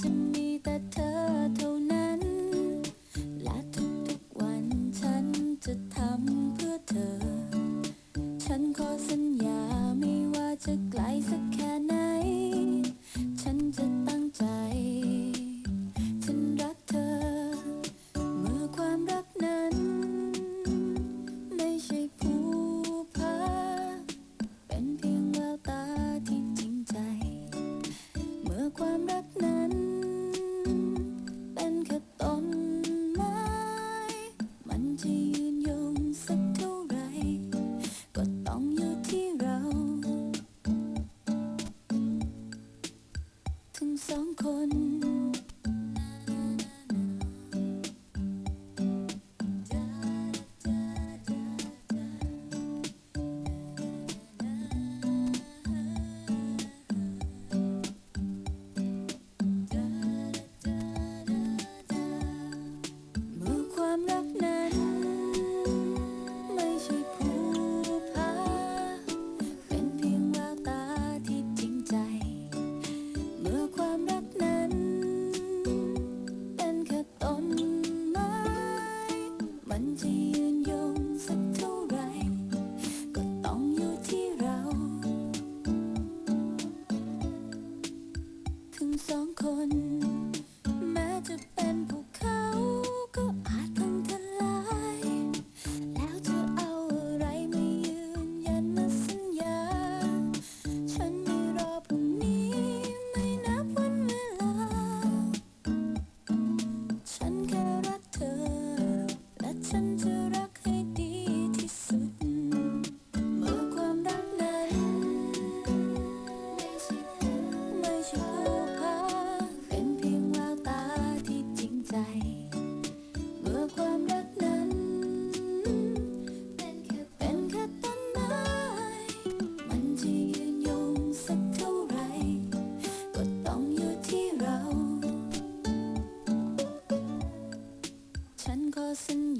จะมีแต่เธอเท่านั้น และทุกๆวันฉันจะทำเพื่อเธอ ฉันขอสัญ องคน 静 เมื่อความรักนั้น เป็นแค่เป็นแค่ต้นไม้ มันจะยืนยงสักเท่าไร ก็ต้องอยู่ที่เรา ฉันก็สัญ